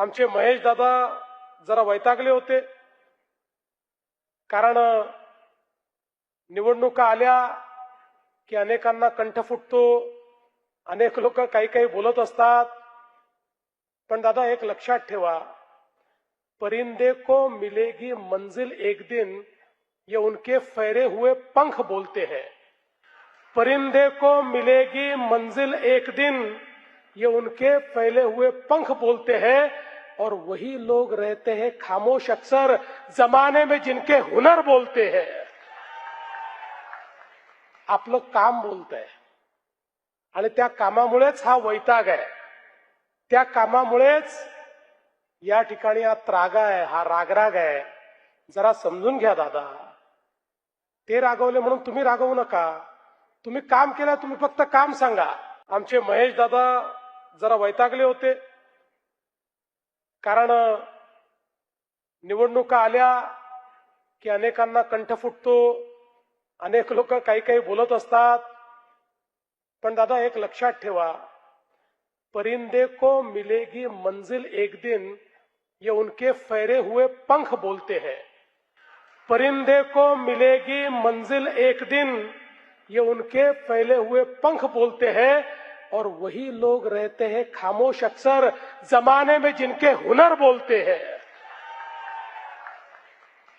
आमचे महेश दादा जरा वैतागले होते. कारण निवडणुका आल्या की अनेकांना कंठ फुटतो. अनेक लोक काही काही बोलत असतात. पण दादा एक लक्षात ठेवा. परिंदे को मिलेगी मंजिल एक दिन ये उनके फैरे हुए पंख बोलते हैं. परिंदे को मिलेगी मंजिल एक दिन ये उनके फैले हुए पंख बोलते हैं. और वही लोग रहते हैं खामोश अक्सर जमाने में जिनके हुनर बोलते हैं। आपलं काम बोलत आहे आणि त्या कामामुळेच हा वैताग आहे। त्या कामामुळेच या ठिकाणी हा त्रागा आहे हा रागराग आहे। जरा समजून घ्या दादा। ते रागवले म्हणून तुम्ही रागवू नका। तुम्ही काम केलं तुम्ही फक्त काम सांगा। आमचे महेश दादा जरा वैतागले होते। कारण निवडणुका आल्या की अनेकांना कंठ फुटतो अनेक लोक काही काही बोलत असतात. पण दादा एक लक्षात ठेवा परिंदे को मिलेगी मंजिल एक दिन ये उनके फैरे हुए पंख बोलते हैं। परिंदे को मिलेगी मंजिल एक दिन ये उनके फैले हुए पंख बोलते हैं। और वही लोग रहते हैं खामोश अक्सर जमाने में जिनके हुनर बोलते हैं।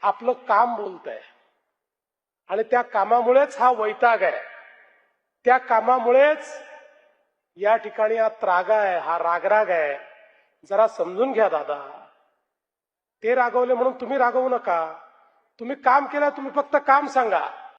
आपलं काम बोलत आहे आणि त्या कामामुळेच हा वैताग आहे। त्या कामामुळेच या ठिकाणी हा त्रागा आहे हा रागराग आहे। जरा समजून घ्या दादा। ते रागवले म्हणून तुम्ही रागवू नका। तुम्ही काम केलं तुम्ही फक्त काम सांगा।